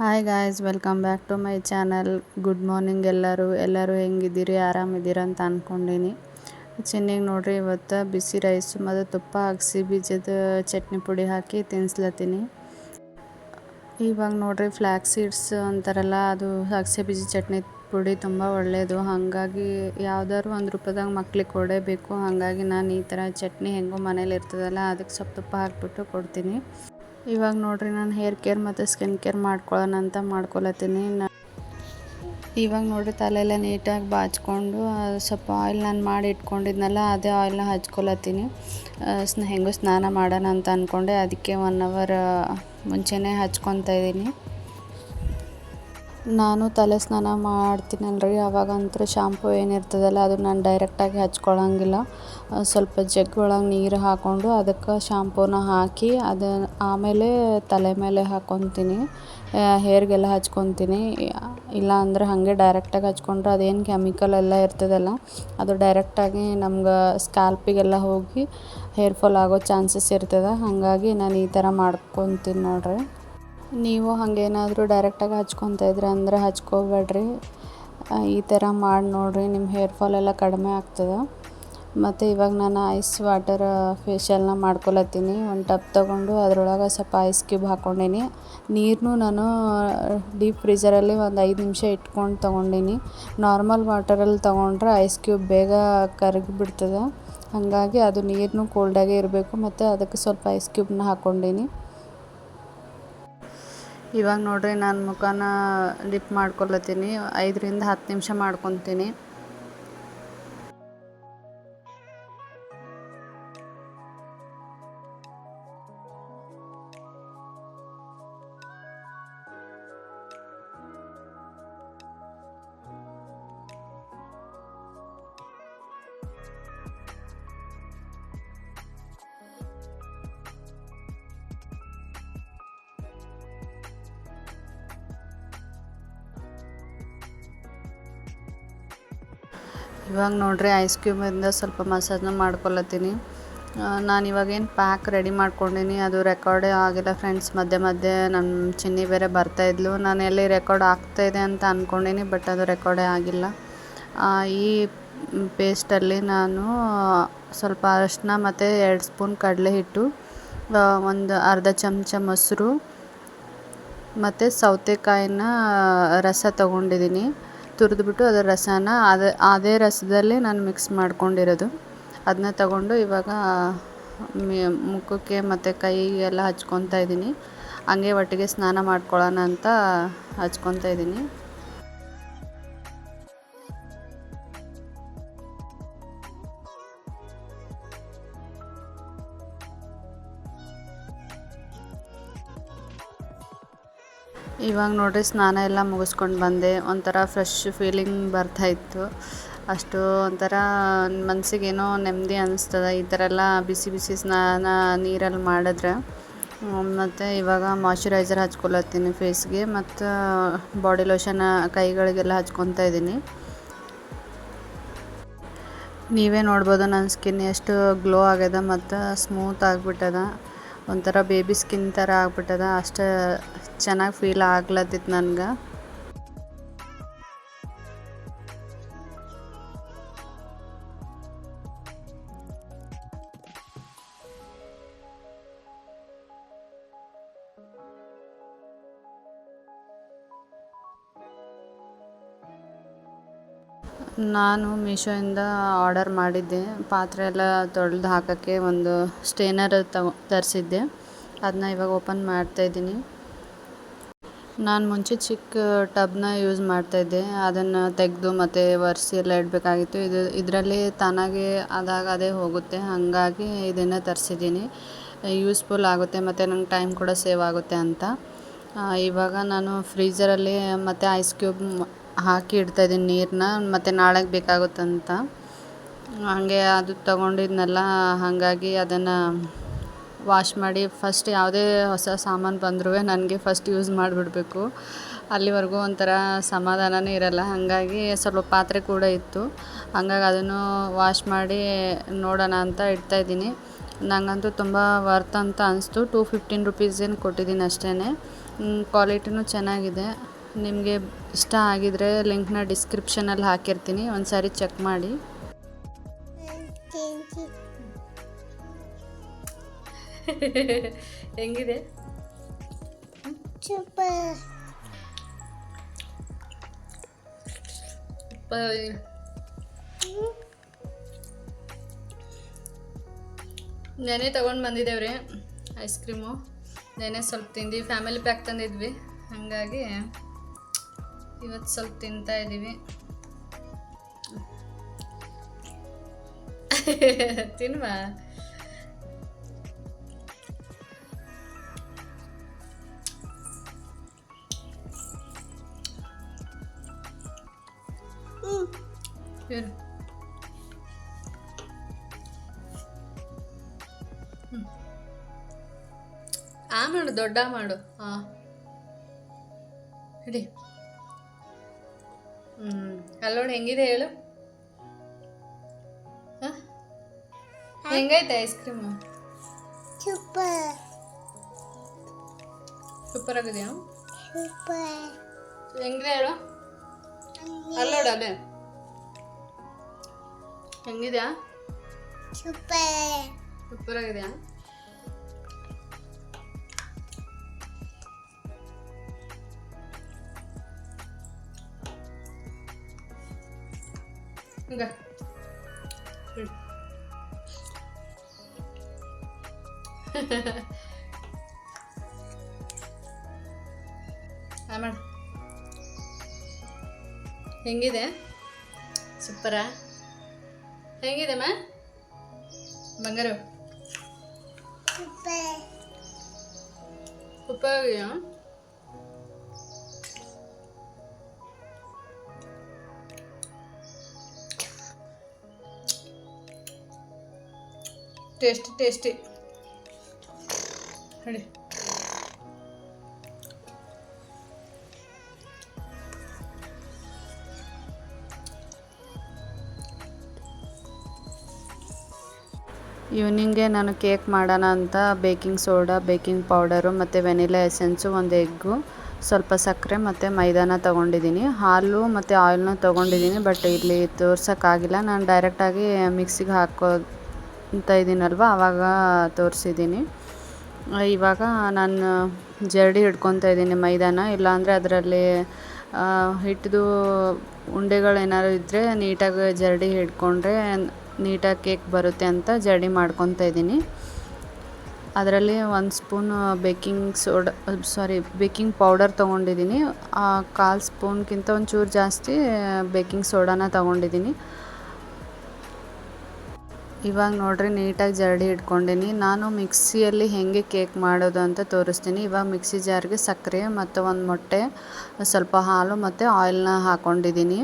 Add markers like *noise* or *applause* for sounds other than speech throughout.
Hi guys welcome back to my channel good morning ಎಲ್ಲರೂ. ಎಲ್ಲರೂ ಹೆಂಗಿದ್ದೀರಿ? ಆರಾಮಿದ್ದೀರ ಅಂತ ಅಂದ್ಕೊಂಡೀನಿ ಚಿನ್ನಿಗೆ ನೋಡ್ರಿ, ಇವತ್ತು ಬಿಸಿ ರೈಸು ಮತ್ತು ತುಪ್ಪ ಹಾಕ್ಸಿ, ಬೀಜದ ಚಟ್ನಿ ಪುಡಿ ಹಾಕಿ ತಿನ್ಸ್ಲತ್ತೀನಿ. ಇವಾಗ ನೋಡ್ರಿ ಫ್ಲ್ಯಾಕ್ ಸೀಡ್ಸ್ ಅಂತಾರಲ್ಲ, ಅದು ಅಗಸೆ ಬೀಜ ಚಟ್ನಿ ಪುಡಿ ತುಂಬ ಒಳ್ಳೆಯದು ಹಾಗಾಗಿ ಯಾವ್ದಾದ್ರು ಒಂದು ರೂಪದಾಗ ಮಕ್ಳಿಗೆ ಕೊಡಬೇಕು ಹಾಗಾಗಿ ನಾನು ಈ ಥರ ಚಟ್ನಿ ಹೆಂಗೋ ಮನೇಲಿ ಇರ್ತದಲ್ಲ ಅದಕ್ಕೆ ಸ್ವಲ್ಪ ತುಪ್ಪ ಹಾಕ್ಬಿಟ್ಟು ಕೊಡ್ತೀನಿ. ಇವಾಗ ನೋಡ್ರಿ ನಾನು ಹೇರ್ ಕೇರ್ ಮತ್ತು ಸ್ಕಿನ್ ಕೇರ್ ಮಾಡ್ಕೊಳ್ಳೋಣ ಅಂತ ಮಾಡ್ಕೊಳತ್ತೀನಿ. ಇವಾಗ ನೋಡ್ರಿ ತಲೆಯೆಲ್ಲ ನೀಟಾಗಿ ಬಾಚ್ಕೊಂಡು ಸ್ವಲ್ಪ ಆಯಿಲ್ ನಾನು ಮಾಡಿ ಇಟ್ಕೊಂಡಿದ್ನಲ್ಲ, ಅದೇ ಆಯಿಲ್ನ ಹಚ್ಕೊಳತ್ತೀನಿ. ಸ್ನ, ಹೆಂಗೋ ಸ್ನಾನ ಮಾಡೋಣ ಅಂತ ಅಂದ್ಕೊಂಡೆ ಅದಕ್ಕೆ ಒನ್ ಅವರ್ ಮುಂಚೆನೇ ಹಚ್ಕೊತಾ ಇದ್ದೀನಿ. ನಾನು ತಲೆ ಸ್ನಾನ ಮಾಡ್ತೀನಲ್ರಿ, ಅವಾಗಂತೂ ಶಾಂಪು ಏನಿರ್ತದಲ್ಲ, ಅದು ನಾನು ಡೈರೆಕ್ಟಾಗಿ ಹಚ್ಕೊಳಂಗಿಲ್ಲ. ಸ್ವಲ್ಪ ಜಗ್ ಒಳಗೆ ನೀರು ಹಾಕ್ಕೊಂಡು ಅದಕ್ಕೆ ಶಾಂಪೂನ ಹಾಕಿ ಅದು ಆಮೇಲೆ ತಲೆ ಮೇಲೆ ಹಾಕ್ಕೊತೀನಿ ಹೇರ್ಗೆಲ್ಲ ಹಚ್ಕೊತೀನಿ. ಇಲ್ಲ ಅಂದ್ರೆ ಹಾಗೆ ಡೈರೆಕ್ಟಾಗಿ ಹಚ್ಕೊಂಡ್ರೆ ಅದೇನು ಕೆಮಿಕಲ್ ಎಲ್ಲ ಇರ್ತದಲ್ಲ, ಅದು ಡೈರೆಕ್ಟಾಗಿ ನಮ್ಗೆ ಸ್ಕ್ಯಾಲ್ಪಿಗೆಲ್ಲ ಹೋಗಿ ಹೇರ್ ಫಾಲ್ ಆಗೋ ಚಾನ್ಸಸ್ ಇರ್ತದೆ. ಹಾಗಾಗಿ ನಾನು ಈ ಥರ ಮಾಡ್ಕೊತೀನಿ ನೋಡ್ರಿ. ನೀವು ಹಾಗೇನಾದರೂ ಡೈರೆಕ್ಟಾಗಿ ಹಚ್ಕೊತ ಇದ್ರೆ ಅಂದರೆ ಹಚ್ಕೋಬೇಡ್ರಿ. ಈ ಥರ ಮಾಡಿ ನೋಡಿರಿ ನಿಮ್ಮ ಹೇರ್ ಫಾಲ್ ಎಲ್ಲ ಕಡಿಮೆ ಆಗ್ತದೆ. ಮತ್ತು ಇವಾಗ ನಾನು ಐಸ್ ವಾಟರ್ ಫೇಶಿಯಲ್ನ ಮಾಡ್ಕೊಳತ್ತೀನಿ. ಒಂದು ಟಬ್ ತೊಗೊಂಡು ಅದರೊಳಗೆ ಸ್ವಲ್ಪ ಐಸ್ ಕ್ಯೂಬ್ ಹಾಕ್ಕೊಂಡೀನಿ ನೀರನ್ನು ನಾನು ಡೀಪ್ ಫ್ರೀಜರಲ್ಲಿ ಒಂದು ಐದು ನಿಮಿಷ ಇಟ್ಕೊಂಡು ತೊಗೊಂಡೀನಿ. ನಾರ್ಮಲ್ ವಾಟರಲ್ಲಿ ತೊಗೊಂಡ್ರೆ ಐಸ್ ಕ್ಯೂಬ್ ಬೇಗ ಕರಗಿಬಿಡ್ತದೆ ಹಾಗಾಗಿ ಅದು ನೀರನ್ನೂ ಕೋಲ್ಡಾಗೇ ಇರಬೇಕು. ಮತ್ತು ಅದಕ್ಕೆ ಸ್ವಲ್ಪ ಐಸ್ ಕ್ಯೂಬ್ನ ಹಾಕ್ಕೊಂಡೀನಿ ಇವಾಗ ನೋಡ್ರಿ ನಾನು ಮುಖನ ಡಿಪ್ ಮಾಡ್ಕೊಳತ್ತೀನಿ. ಐದರಿಂದ ಹತ್ತು ನಿಮಿಷ ಮಾಡ್ಕೊತೀನಿ. ಇವಾಗ ನೋಡ್ರಿ ಐಸ್ ಕ್ಯೂಬಿಂದ ಸ್ವಲ್ಪ ಮಸಾಜ್ನ ಮಾಡ್ಕೊಳತ್ತೀನಿ. ನಾನು ಇವಾಗೇನು ಪ್ಯಾಕ್ ರೆಡಿ ಮಾಡ್ಕೊಂಡೀನಿ. ಅದು ರೆಕಾರ್ಡೇ ಆಗಿಲ್ಲ ಫ್ರೆಂಡ್ಸ್ ಮಧ್ಯೆ ಮಧ್ಯೆ ನಮ್ಮ ಚಿನ್ನಿ ಬೇರೆ ಬರ್ತಾಯಿದ್ಲು ನಾನು ಎಲ್ಲಿ ರೆಕಾರ್ಡ್ ಆಗ್ತಾಯಿದೆ ಅಂತ ಅಂದ್ಕೊಂಡೀನಿ ಬಟ್ ಅದು ರೆಕಾರ್ಡೇ ಆಗಿಲ್ಲ. ಈ ಪೇಸ್ಟಲ್ಲಿ ನಾನು ಸ್ವಲ್ಪ ಅರಿಶಿನ ಮತ್ತು ಎರಡು ಸ್ಪೂನ್ ಕಡಲೆ ಹಿಟ್ಟು ಒಂದು ಅರ್ಧ ಚಮಚ ಮೊಸರು, ಮತ್ತು ಸೌತೆಕಾಯಿನ ರಸ ತೊಗೊಂಡಿದ್ದೀನಿ ತುರಿದ್ಬಿಟ್ಟು ಅದರ ರಸನ ಅದೇ ಅದೇ ರಸದಲ್ಲೇ ನಾನು ಮಿಕ್ಸ್ ಮಾಡ್ಕೊಂಡಿರೋದು. ಅದನ್ನ ತಗೊಂಡು ಇವಾಗ ಮುಖಕ್ಕೆ ಮತ್ತು ಕೈಗೆಲ್ಲ ಹಚ್ಕೊತಾ ಇದ್ದೀನಿ. ಹಂಗೆ ಒಟ್ಟಿಗೆ ಸ್ನಾನ ಮಾಡ್ಕೊಳ್ಳೋಣ ಅಂತ ಹಚ್ಕೊತಾ ಇದ್ದೀನಿ. ಇವಾಗ ನೋಡಿರಿ ಸ್ನಾನ ಎಲ್ಲ ಮುಗಿಸ್ಕೊಂಡು ಬಂದೆ. ಒಂಥರ ಫ್ರೆಶ್ ಫೀಲಿಂಗ್ ಬರ್ತಾಯಿತ್ತು ಅಷ್ಟು ಒಂಥರ ಮನಸ್ಸಿಗೇನೋ ನೆಮ್ಮದಿ ಅನ್ನಿಸ್ತದೆ ಈ ಥರ ಎಲ್ಲ ಬಿಸಿ ಬಿಸಿ ಸ್ನಾನ ನೀರಲ್ಲಿ ಮಾಡಿದ್ರೆ. ಮತ್ತು ಇವಾಗ ಮಾಯ್ಶ್ಚರೈಸರ್ ಹಚ್ಕೊಳತ್ತೀನಿ ಫೇಸ್ಗೆ ಮತ್ತು ಬಾಡಿ ಲೋಷನ್ ಕೈಗಳಿಗೆಲ್ಲ ಹಚ್ಕೊತಾ ಇದ್ದೀನಿ. ನೀವೇ ನೋಡ್ಬೋದು ನನ್ನ ಸ್ಕಿನ್ ಎಷ್ಟು ಗ್ಲೋ ಆಗ್ಯದ. ಮತ್ತು ಸ್ಮೂತ್ ಆಗಿಬಿಟ್ಟದ. ಒಂಥರ ಬೇಬಿ ಸ್ಕಿನ್ ಥರ ಆಗ್ಬಿಟ್ಟದ. ಅಷ್ಟು ಚೆನ್ನಾಗಿ ಫೀಲ್ ಆಗ್ಲತ್ತಿತ್ತು ನನ್ಗೆ. ನಾನು ಮೀಶೋಯಿಂದ ಆರ್ಡರ್ ಮಾಡಿದ್ದೆ. ಪಾತ್ರೆ ಎಲ್ಲ ತೊಳೆದು ಹಾಕೋಕ್ಕೆ ಒಂದು ಸ್ಟೇನರ್ ತಗೊ ತರಿಸಿದ್ದೆ. ಅದನ್ನ ಇವಾಗ ಓಪನ್ ಮಾಡ್ತಾಯಿದ್ದೀನಿ ನಾನು ಮುಂಚೆ ಚಿಕ್ಕ ಟಬ್ನ ಯೂಸ್ ಮಾಡ್ತಾಯಿದ್ದೆ ಅದನ್ನು ತೆಗೆದು ಮತ್ತು ಒರೆಸಿ ಎಲ್ಲ ಇಡಬೇಕಾಗಿತ್ತು. ಇದು ಇದರಲ್ಲಿ ತಾನಾಗೆ ಅದಾಗ ಅದೇ ಹೋಗುತ್ತೆ. ಹಾಗಾಗಿ ಇದನ್ನು ತರಿಸಿದ್ದೀನಿ. ಯೂಸ್ಫುಲ್ ಆಗುತ್ತೆ ಮತ್ತು ನಂಗೆ ಟೈಮ್ ಕೂಡ ಸೇವ್ ಆಗುತ್ತೆ ಅಂತ. ಇವಾಗ ನಾನು ಫ್ರೀಜರಲ್ಲಿ ಮತ್ತು ಐಸ್ ಕ್ಯೂಬ್ ಹಾಕಿ ಇಡ್ತಾಯಿದ್ದೀನಿ ನೀರನ್ನ ಮತ್ತು ನಾಳೆಗೆ ಬೇಕಾಗುತ್ತಂತ. ಹಾಗೆ ಅದು ತಗೊಂಡಿದ್ನಲ್ಲ, ಹಾಗಾಗಿ ಅದನ್ನು ವಾಶ್ ಮಾಡಿ ಫಸ್ಟ್ ಯಾವುದೇ ಹೊಸ ಸಾಮಾನು ಬಂದರೂ ನನಗೆ ಫಸ್ಟ್ ಯೂಸ್ ಮಾಡಿಬಿಡ್ಬೇಕು. ಅಲ್ಲಿವರೆಗೂ ಒಂಥರ ಸಮಾಧಾನವೇ ಇರಲ್ಲ. ಹಾಗಾಗಿ ಸ್ವಲ್ಪ ಪಾತ್ರೆ ಕೂಡ ಇತ್ತು. ಹಂಗಾಗಿ ಅದನ್ನು ವಾಶ್ ಮಾಡಿ ನೋಡೋಣ ಅಂತ ಇಡ್ತಾಯಿದ್ದೀನಿ ನನಗಂತೂ ತುಂಬ ವರ್ತ್ ಅಂತ ಅನಿಸ್ತು. ಟೂ ಫಿಫ್ಟೀನ್ ರುಪೀಸ್ ಏನು ಕೊಟ್ಟಿದ್ದೀನಿ ಅಷ್ಟೇ ಕ್ವಾಲಿಟಿನೂ ಚೆನ್ನಾಗಿದೆ. ನಿಮಗೆ ಇಷ್ಟ ಆಗಿದರೆ ಲಿಂಕ್ನ ಡಿಸ್ಕ್ರಿಪ್ಷನಲ್ಲಿ ಹಾಕಿರ್ತೀನಿ. ಒಂದು ಸಾರಿ ಚೆಕ್ ಮಾಡಿ. *laughs* ಹೆಂಗಿದೆ? ನೆನೆ ತಗೊಂಡು ಬಂದಿದ್ದೇವ್ರಿ ಐಸ್ ಕ್ರೀಮು. ನೆನೆ ಸ್ವಲ್ಪ ತಿಂದು ಫ್ಯಾಮಿಲಿ ಪ್ಯಾಕ್ ತಂದಿದ್ವಿ. ಹಾಗಾಗಿ ಇವತ್ತು ಸ್ವಲ್ಪ ತಿಂತಾ ಇದ್ದೀವಿ *laughs* ತಿನ್ವಾ? ಮಾಡು ದೊಡ್ಡ ಮಾಡು. ಹಾ ಹಿಡಿ ಹ್ಮ್. ಅಲ್ಲೋಣ ಹೆಂಗಿದೆ ಹೇಳು? ಹೆಂಗೈತೆ ಐಸ್ ಕ್ರೀಮು ಸೂಪರ್. ಸೂಪರ್ ಆಗಿದೆಯಾ? ಸೂಪರ್. ಹೆಂಗಿದೆ ಹೇಳು? ಅಲ್ಲೋಡ ಅಲ್ಲೇ ಹೆಂಗಿದ್ಯಾ? ಸೂಪರ್. ಸೂಪರ್ ಆಗಿದೆಯಾ? ಈಗ *laughs* ಹ್ಮ್. ಆ ಮಾಡು ಹೆಂಗಿದೆ ಸೂಪರಾ ಹೆಂಗಿದೆ ಮಾ? ಬಂಗಾರು. Super tasty tasty. ಹೇಳಿ. ಈವ್ನಿಂಗೆ ನಾನು ಕೇಕ್ ಮಾಡೋಣ ಅಂತ ಬೇಕಿಂಗ್ ಸೋಡಾ, ಬೇಕಿಂಗ್ ಪೌಡರು ಮತ್ತು ವೆನಿಲಾ ಎಸೆನ್ಸು ಒಂದು ಎಗ್ಗು, ಸ್ವಲ್ಪ ಸಕ್ಕರೆ ಮತ್ತು ಮೈದಾನ ತೊಗೊಂಡಿದ್ದೀನಿ. ಹಾಲು ಮತ್ತು ಆಯಿಲ್ನೂ ತೊಗೊಂಡಿದ್ದೀನಿ, ಬಟ್ ಇಲ್ಲಿ ತೋರ್ಸೋಕ್ಕಾಗಿಲ್ಲ. ನಾನು ಡೈರೆಕ್ಟಾಗಿ ಮಿಕ್ಸಿಗೆ ಹಾಕೋ ಅಂತ ಇದ್ದೀನಲ್ವ? ಆವಾಗ ತೋರಿಸಿದ್ದೀನಿ. ಇವಾಗ ನಾನು ಜರಡಿ ಹಿಡ್ಕೊತಾ ಇದ್ದೀನಿ ಮೈದಾನ. ಇಲ್ಲಾಂದರೆ ಅದರಲ್ಲಿ ಹಿಟ್ಟಿದು ಉಂಡೆಗಳೇನಾದ್ರು ಇದ್ದರೆ ನೀಟಾಗಿ ಜರಡಿ ಹಿಡ್ಕೊಂಡ್ರೆ ನೀಟಾಗಿ ಕೇಕ್ ಬರುತ್ತೆ ಅಂತ ಜರಡಿ ಮಾಡ್ಕೊತಾ ಇದ್ದೀನಿ. ಅದರಲ್ಲಿ ಒಂದು spoon baking soda, sorry, baking powder ತೊಗೊಂಡಿದ್ದೀನಿ. ಕಾಲು ಸ್ಪೂನ್ಗಿಂತ ಒಂಚೂರು ಜಾಸ್ತಿ ಬೇಕಿಂಗ್ ಸೋಡಾನ ತೊಗೊಂಡಿದ್ದೀನಿ. ಇವಾಗ ನೋಡ್ರಿ ನೀಟಾಗಿ ಜರಡಿ ಇಟ್ಕೊಂಡೀನಿ. ನಾನು ಮಿಕ್ಸಿಯಲ್ಲಿ ಹೇಗೆ ಕೇಕ್ ಮಾಡೋದು ಅಂತ ತೋರಿಸ್ತೀನಿ. ಇವಾಗ ಮಿಕ್ಸಿ ಜಾರ್ಗೆ ಸಕ್ಕರೆ ಮತ್ತು ಒಂದು ಮೊಟ್ಟೆ, ಸ್ವಲ್ಪ ಹಾಲು ಮತ್ತು ಆಯಿಲ್ನ ಹಾಕ್ಕೊಂಡಿದ್ದೀನಿ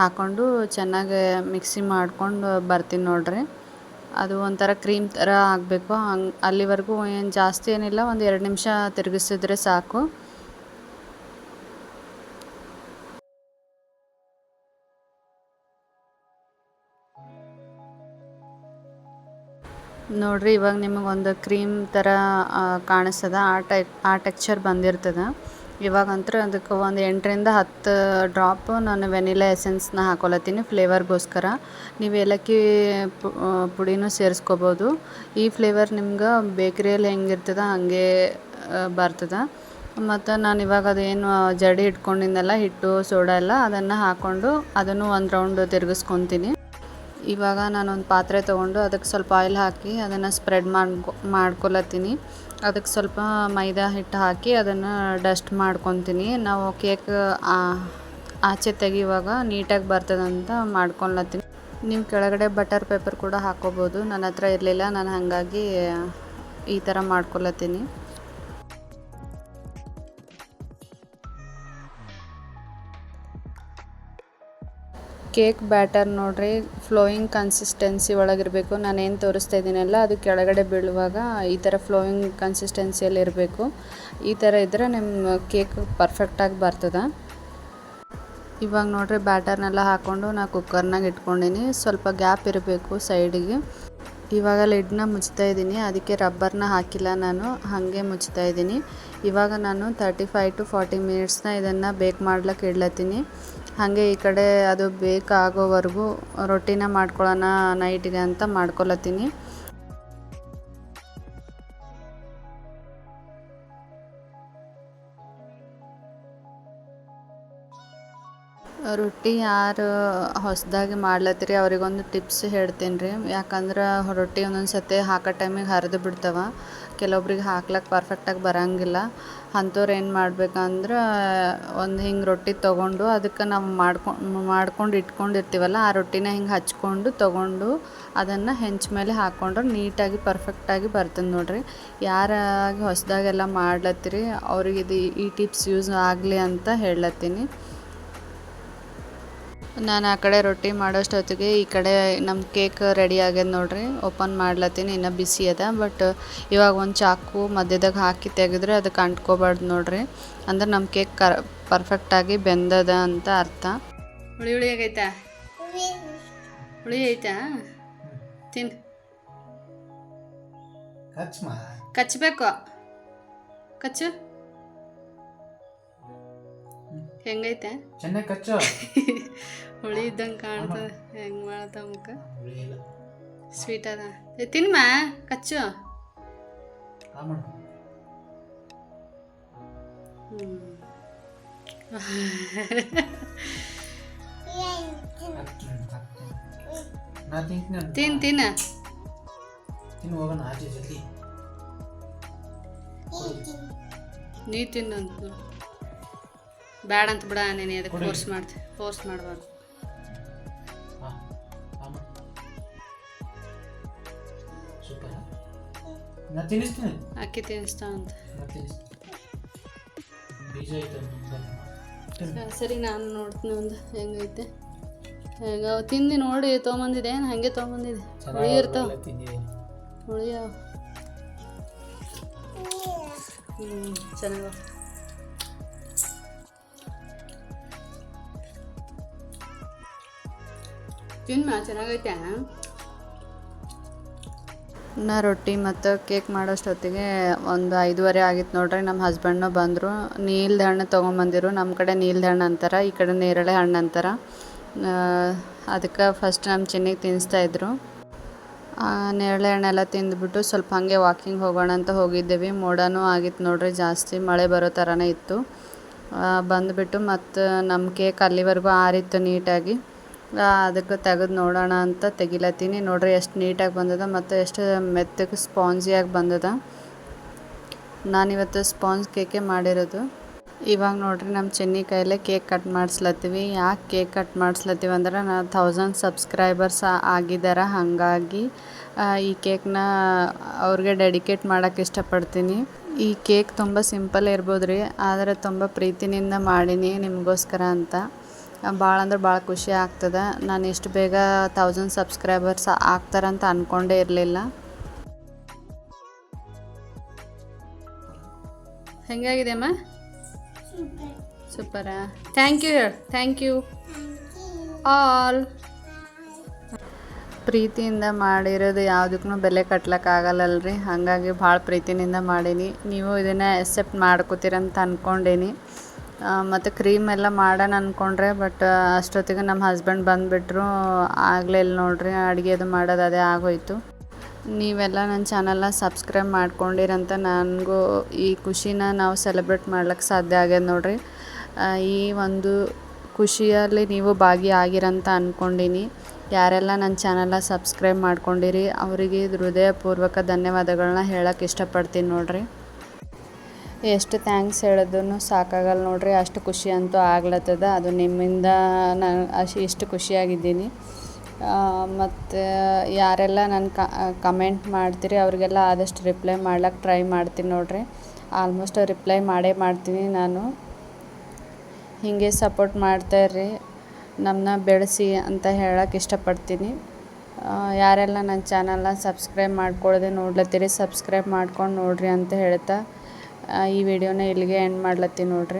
ಹಾಕ್ಕೊಂಡು ಚೆನ್ನಾಗಿ ಮಿಕ್ಸಿ ಮಾಡ್ಕೊಂಡು ಬರ್ತೀನಿ ನೋಡ್ರಿ. ಅದು ಒಂಥರ ಕ್ರೀಮ್ ಥರ ಆಗಬೇಕು. ಹಂಗೆ ಅಲ್ಲಿವರೆಗೂ ಏನು ಜಾಸ್ತಿ ಏನಿಲ್ಲ. ಒಂದು ಎರಡು ನಿಮಿಷ ತಿರುಗಿಸಿದ್ರೆ ಸಾಕು. ನೋಡ್ರಿ, ಇವಾಗ ನಿಮಗೊಂದು ಕ್ರೀಮ್ ಥರ ಕಾಣಿಸ್ತದ. ಆ ಟೈಪ್, ಆ ಟೆಕ್ಚರ್ ಬಂದಿರ್ತದೆ. ಇವಾಗಂತೂ ಅದಕ್ಕೆ ಒಂದು ಎಂಟರಿಂದ ಹತ್ತು ಡ್ರಾಪ್ ನಾನು ವೆನಿಲಾ ಎಸೆನ್ಸ್ನ ಹಾಕೊಳತ್ತೀನಿ ಫ್ಲೇವರ್ಗೋಸ್ಕರ. ನೀವು ಏಲಕ್ಕಿ ಪುಡಿನೂ ಸೇರಿಸ್ಕೋಬೋದು. ಈ ಫ್ಲೇವರ್ ನಿಮ್ಗೆ ಬೇಕ್ರಿಯಲ್ಲಿ ಹೆಂಗಿರ್ತದೆ, ಹಾಗೆ ಬರ್ತದೆ. ಮತ್ತು ನಾನು ಇವಾಗ ಅದೇನು ಜಡಿ ಇಟ್ಕೊಂಡಿದ್ದೆಲ್ಲ ಹಿಟ್ಟು, ಸೋಡಾ ಎಲ್ಲ ಅದನ್ನು ಹಾಕ್ಕೊಂಡು ಅದನ್ನು ಒಂದು ರೌಂಡ್ ತಿರುಗಿಸ್ಕೊತೀನಿ. ಇವಾಗ ನಾನೊಂದು ಪಾತ್ರೆ ತೊಗೊಂಡು ಅದಕ್ಕೆ ಸ್ವಲ್ಪ ಆಯಿಲ್ ಹಾಕಿ ಅದನ್ನು ಸ್ಪ್ರೆಡ್ ಮಾಡ್ಕೊ ಮಾಡ್ಕೊಳತ್ತೀನಿ ಅದಕ್ಕೆ ಸ್ವಲ್ಪ ಮೈದಾ ಹಿಟ್ಟು ಹಾಕಿ ಅದನ್ನು ಡಸ್ಟ್ ಮಾಡ್ಕೊತೀನಿ. ನಾವು ಕೇಕ್ ಆಚೆ ತೆಗಿಯುವಾಗ ನೀಟಾಗಿ ಬರ್ತದಂತ ಮಾಡ್ಕೊಳತ್ತೀನಿ ನೀವು ಕೆಳಗಡೆ ಬಟರ್ ಪೇಪರ್ ಕೂಡ ಹಾಕೋಬೋದು. ನನ್ನ ಹತ್ರ ಇರಲಿಲ್ಲ, ನಾನು ಹಾಗಾಗಿ ಈ ಥರ ಮಾಡ್ಕೊಳತ್ತೀನಿ ಕೇಕ್ ಬ್ಯಾಟರ್ ನೋಡ್ರಿ ಫ್ಲೋಯಿಂಗ್ ಕನ್ಸಿಸ್ಟೆನ್ಸಿ ಒಳಗಿರಬೇಕು. ನಾನು ಏನು ತೋರಿಸ್ತಾ ಇದ್ದೀನಲ್ಲ ಅದು ಕೆಳಗಡೆ ಬೀಳುವಾಗ ಈ ಥರ ಫ್ಲೋಯಿಂಗ್ ಕನ್ಸಿಸ್ಟೆನ್ಸಿಯಲ್ಲಿ ಇರಬೇಕು. ಈ ಥರ ಇದ್ದರೆ ನಿಮ್ಮ ಕೇಕ್ ಪರ್ಫೆಕ್ಟಾಗಿ ಬರ್ತದೆ. ಇವಾಗ ನೋಡ್ರಿ ಬ್ಯಾಟರ್ನೆಲ್ಲ ಹಾಕ್ಕೊಂಡು ನಾ ಕುಕ್ಕರ್ನಾಗ ಇಟ್ಕೊಂಡಿನಿ. ಸ್ವಲ್ಪ ಗ್ಯಾಪ್ ಇರಬೇಕು ಸೈಡಿಗೆ ಇವಾಗ ಲಿಡ್ನ ಮುಚ್ತಾ ಇದ್ದೀನಿ ಅದಕ್ಕೆ ರಬ್ಬರ್ನ ಹಾಕಿಲ್ಲ ನಾನು, ಹಾಗೆ ಮುಚ್ತಾ ಇದ್ದೀನಿ ಇವಾಗ ನಾನು ತರ್ಟಿ ಫೈವ್ ಟು ಫಾರ್ಟಿ ಮಿನಿಟ್ಸ್ನ ಇದನ್ನು ಬೇಕ್ ಮಾಡ್ಲಿಕ್ಕೆ ಇಡ್ಲತ್ತೀನಿ. ಹಾಗೆ ಈ ಕಡೆ ಅದು ಬೇಕಾಗೋವರೆಗೂ ರೊಟ್ಟಿನ ಮಾಡ್ಕೊಳ್ಳೋಣ ನೈಟಿಗೆ ಅಂತ ಮಾಡ್ಕೊಳತ್ತೀನಿ. ರೊಟ್ಟಿ ಯಾರು ಹೊಸದಾಗಿ ಮಾಡ್ಲತ್ತೀರಿ, ಅವ್ರಿಗೊಂದು ಟಿಪ್ಸ್ ಹೇಳ್ತೀನಿ ರೀ ಯಾಕಂದ್ರೆ ರೊಟ್ಟಿ ಒಂದೊಂದು ಸತಿ ಹಾಕೋ ಟೈಮಿಗೆ ಹರಿದು ಬಿಡ್ತಾವೆ. ಕೆಲವೊಬ್ರಿಗೆ ಹಾಕ್ಲಕ್ಕೆ ಪರ್ಫೆಕ್ಟಾಗಿ ಬರೋಂಗಿಲ್ಲ. ಅಂಥವ್ರು ಏನು ಮಾಡ್ಬೇಕಂದ್ರೆ ಒಂದು ಹಿಂಗೆ ರೊಟ್ಟಿ ತೊಗೊಂಡು ಅದಕ್ಕೆ ನಾವು ಮಾಡ್ಕೊಂಡು ಮಾಡ್ಕೊಂಡು ಇಟ್ಕೊಂಡಿರ್ತೀವಲ್ಲ, ಆ ರೊಟ್ಟಿನ ಹಿಂಗೆ ಹಚ್ಕೊಂಡು ತೊಗೊಂಡು ಅದನ್ನು ಹೆಂಚು ಮೇಲೆ ಹಾಕ್ಕೊಂಡ್ರೆ ನೀಟಾಗಿ ಪರ್ಫೆಕ್ಟಾಗಿ ಬರ್ತದೆ ನೋಡಿರಿ. ಯಾರಾಗಿ ಹೊಸದಾಗೆಲ್ಲ ಮಾಡ್ಲತ್ತೀರಿ, ಅವ್ರಿಗೆ ಇದು ಈ ಟಿಪ್ಸ್ ಯೂಸ್ ಆಗಲಿ ಅಂತ ಹೇಳತ್ತೀನಿ ನಾನು ಆ ಕಡೆ ರೊಟ್ಟಿ ಮಾಡೋಷ್ಟೊತ್ತಿಗೆ ಈ ಕಡೆ ನಮ್ಮ ಕೇಕ್ ರೆಡಿ ಆಗ್ಯದ ನೋಡ್ರಿ. ಓಪನ್ ಮಾಡ್ಲತ್ತೀನಿ ಇನ್ನೂ ಬಿಸಿ ಅದ. ಬಟ್ ಇವಾಗ ಒಂದು ಚಾಕು ಮಧ್ಯದಾಗ ಹಾಕಿ ತೆಗೆದ್ರೆ ಅದಕ್ಕೆ ಅಂಟ್ಕೋಬಾರ್ದು ನೋಡ್ರಿ. ಅಂದ್ರೆ ನಮ್ಮ ಕೇಕ್ ಕರ್ ಪರ್ಫೆಕ್ಟಾಗಿ ಬೆಂದದ ಅಂತ ಅರ್ಥ. ಹುಳಿ ಹುಳಿ ಆಗೈತಾ? ಹುಳಿ ಐತಾ? ತಿನ್. ಕಚ್ಚಬೇಕು ಕಚ್ಚು. ಹೆಂಗೈತೆ? ಚೆನ್ನಾಗಿ ಕಚ್ಚು. *laughs* ಹುಳಿ ಇದ್ದಂಗೆ ಕಾಣ್ತದೆ. ಹೆಂಗೆ ಮಾಡ್ತಾವ ಮುಖ? ಸ್ವೀಟ್ ಅದ ತಿನ್ಮ ಕಚ್ಚು. ತಿನ್ ತಿನ್ನ ತಿನ್ನು ಹೋಗೋಣ ಆಚೆ ಜಲ್ದಿ. ನೀ ತಿನ್ನಂತ ಬ್ಯಾಡ ಅಂತ ಬಿಡ ನೀನು ಅದಕ್ಕೆ. ಫೋರ್ಸ್ ಮಾಡ್ತೀನಿ ಫೋರ್ಸ್ ಮಾಡಬಾರ್ದು. ಅಕ್ಕಿ ತಿನ್ನಿಸ್ತಾ ಅಂತ ಸರಿ ನಾನು ನೋಡ್ತೀನಿ ಒಂದು ಹೆಂಗೈತೆ. ಹೆಂಗ ತಿಂದು ನೋಡಿ ತೊಗೊಂಬಂದಿದೆ ಏನು? ಹಾಗೆ ತೊಗೊಂಬಂದಿದೆ ಹುಳಿ ಇರ್ತಾವ. ಹುಳಿ ಹ್ಞೂ ಚೆನ್ನಾಗ ತಿನ್ಮ ಚೆನ್ನಾಗೈತೆ. ನಾ ರೊಟ್ಟಿ ಮತ್ತು ಕೇಕ್ ಮಾಡೋಷ್ಟೊತ್ತಿಗೆ ಒಂದು ಐದುವರೆ ಆಗಿತ್ತು ನೋಡ್ರಿ. ನಮ್ಮ ಹಸ್ಬೆಂಡ್ನು ಬಂದರು. ನೀಲ್ದ ಹಣ್ಣು ತೊಗೊಂಬಂದಿರು. ನಮ್ಮ ಕಡೆ ನೀಲ್ದ ಹಣ್ಣು ಅಂತಾರೆ, ಈ ಕಡೆ ನೇರಳೆ ಹಣ್ಣು ಅಂತಾರೆ. ಅದಕ್ಕೆ ಫಸ್ಟ್ ನಮ್ಮ ಚಿನ್ನಿಗೆ ತಿನ್ನಿಸ್ತಾಯಿದ್ರು ನೇರಳೆ ಹಣ್ಣೆಲ್ಲ ತಿಂದ್ಬಿಟ್ಟು ಸ್ವಲ್ಪ ಹಾಗೆ ವಾಕಿಂಗ್ ಹೋಗೋಣ ಅಂತ ಹೋಗಿದ್ದೇವೆ. ಮೋಡನೂ ಆಗಿತ್ತು ನೋಡ್ರಿ, ಜಾಸ್ತಿ ಮಳೆ ಬರೋ ಥರನೇ ಇತ್ತು. ಬಂದುಬಿಟ್ಟು ಮತ್ತು ನಮ್ಮ ಕೇಕ್ ಅಲ್ಲಿವರೆಗೂ ಆರಿತ್ತು ನೀಟಾಗಿ. ಅದಕ್ಕೆ ತೆಗೆದು ನೋಡೋಣ ಅಂತ ತೆಗಿಲತ್ತೀನಿ. ನೋಡ್ರಿ ಎಷ್ಟು ನೀಟಾಗಿ ಬಂದದ ಮತ್ತು ಎಷ್ಟು ಮೆತ್ತಗೆ ಸ್ಪಾಂಜಿಯಾಗಿ ಬಂದದ. ನಾನಿವತ್ತು ಸ್ಪಾಂಜ್ ಕೇಕೆ ಮಾಡಿರೋದು. ಇವಾಗ ನೋಡ್ರಿ ನಮ್ಮ ಚೆನ್ನಿ ಕೈಲೇ ಕೇಕ್ ಕಟ್ ಮಾಡಿಸ್ಲತ್ತೀವಿ. ಯಾಕೆ ಕೇಕ್ ಕಟ್ ಮಾಡಿಸ್ಲತ್ತೀವಿ ಅಂದ್ರೆ ನಾ ಥೌಸಂಡ್ ಸಬ್ಸ್ಕ್ರೈಬರ್ಸ್ ಆಗಿದ್ದಾರೆ ಹಾಗಾಗಿ ಈ ಕೇಕ್ನ ಅವ್ರಿಗೆ ಡೆಡಿಕೇಟ್ ಮಾಡೋಕ್ಕೆ ಇಷ್ಟಪಡ್ತೀನಿ. ಈ ಕೇಕ್ ತುಂಬ ಸಿಂಪಲ್ ಇರ್ಬೋದು ರೀ ಆದರೆ ತುಂಬ ಪ್ರೀತಿನಿಂದ ಮಾಡೀನಿ ನಿಮಗೋಸ್ಕರ ಅಂತ. ಭಾಳ ಅಂದ್ರೆ ಭಾಳ ಖುಷಿ ಆಗ್ತದೆ. ನಾನು ಇಷ್ಟು ಬೇಗ ತೌಸಂಡ್ ಸಬ್ಸ್ಕ್ರೈಬರ್ಸ್ ಆಗ್ತಾರಂತ ಅಂದ್ಕೊಂಡೇ ಇರಲಿಲ್ಲ. ಹೆಂಗಾಗಿದೆ ಅಮ್ಮ? ಸೂಪರ ಥ್ಯಾಂಕ್ ಯು ಹೇಳಿ. ಥ್ಯಾಂಕ್ ಯು ಆಲ್ ಪ್ರೀತಿಯಿಂದ ಮಾಡಿರೋದು ಯಾವುದಕ್ಕೂ ಬೆಲೆ ಕಟ್ಲಕ್ಕಾಗಲ್ಲಲ್ರಿ ಹಾಗಾಗಿ ಭಾಳ ಪ್ರೀತಿನಿಂದ ಮಾಡೀನಿ. ನೀವು ಇದನ್ನು ಎಕ್ಸೆಪ್ಟ್ ಮಾಡ್ಕೋತೀರಂತ ಅಂದ್ಕೊಂಡೀನಿ ಮತ್ತು ಕ್ರೀಮ್ ಎಲ್ಲ ಮಾಡೋಣ ಅಂದ್ಕೊಂಡ್ರೆ ಬಟ್ ಅಷ್ಟೊತ್ತಿಗೆ ನಮ್ಮ ಹಸ್ಬೆಂಡ್ ಬಂದುಬಿಟ್ರು ಆಗಲಿಲ್ಲ ನೋಡ್ರಿ, ಅಡುಗೆ ಅದು ಮಾಡೋದು ಅದೇ ಆಗೋಯ್ತು. ನೀವೆಲ್ಲ ನನ್ನ ಚಾನಲ್ನ ಸಬ್ಸ್ಕ್ರೈಬ್ ಮಾಡ್ಕೊಂಡಿರಂತ ನನಗೂ ಈ ಖುಷಿನ ನಾವು ಸೆಲೆಬ್ರೇಟ್ ಮಾಡ್ಲಿಕ್ಕೆ ಸಾಧ್ಯ ಆಗ್ಯದ ನೋಡ್ರಿ. ಈ ಒಂದು ಖುಷಿಯಲ್ಲಿ ನೀವು ಭಾಗಿಯಾಗಿರಂತ ಅಂದ್ಕೊಂಡಿನಿ ಯಾರೆಲ್ಲ ನನ್ನ ಚಾನಲ್ನ ಸಬ್ಸ್ಕ್ರೈಬ್ ಮಾಡ್ಕೊಂಡಿರಿ, ಅವರಿಗೆ ಹೃದಯಪೂರ್ವಕ ಧನ್ಯವಾದಗಳನ್ನ ಹೇಳಕ್ಕೆ ಇಷ್ಟಪಡ್ತೀನಿ ನೋಡ್ರಿ. ಎಷ್ಟು ಥ್ಯಾಂಕ್ಸ್ ಹೇಳೋದನ್ನು ಸಾಕಾಗಲ್ಲ ನೋಡ್ರಿ. ಅಷ್ಟು ಖುಷಿ ಅಂತೂ ಆಗ್ಲತ್ತದ. ಅದು ನಿಮ್ಮಿಂದ ನಾನು ಅಷ್ಟು ಇಷ್ಟು ಖುಷಿಯಾಗಿದ್ದೀನಿ. ಮತ್ತು ಯಾರೆಲ್ಲ ನನ್ನ ಕಮೆಂಟ್ ಮಾಡ್ತೀರಿ, ಅವರಿಗೆಲ್ಲ ಆದಷ್ಟು ರಿಪ್ಲೈ ಮಾಡ್ಲಿಕ್ಕೆ ಟ್ರೈ ಮಾಡ್ತೀನಿ ನೋಡ್ರಿ. ಆಲ್ಮೋಸ್ಟ್ ರಿಪ್ಲೈ ಮಾಡೇ ಮಾಡ್ತೀನಿ ನಾನು. ಹೀಗೆ ಸಪೋರ್ಟ್ ಮಾಡ್ತಾಯಿರ್ರಿ ನಮ್ಮನ್ನ ಬೆಳೆಸಿ ಅಂತ ಹೇಳಕ್ಕೆ ಇಷ್ಟಪಡ್ತೀನಿ. ಯಾರೆಲ್ಲ ನನ್ನ ಚಾನಲ್ನ ಸಬ್ಸ್ಕ್ರೈಬ್ ಮಾಡ್ಕೊಳ್ಳದೆ ನೋಡ್ಲತ್ತೀರಿ ಸಬ್ಸ್ಕ್ರೈಬ್ ಮಾಡ್ಕೊಂಡು ನೋಡ್ರಿ ಅಂತ ಹೇಳ್ತಾ. ಈ ವಿಡಿಯೋನ ಇಲ್ಲಿಗೆ ಎಂಡ್ ಮಾಡ್ಲತ್ತೀನಿ ನೋಡ್ರಿ.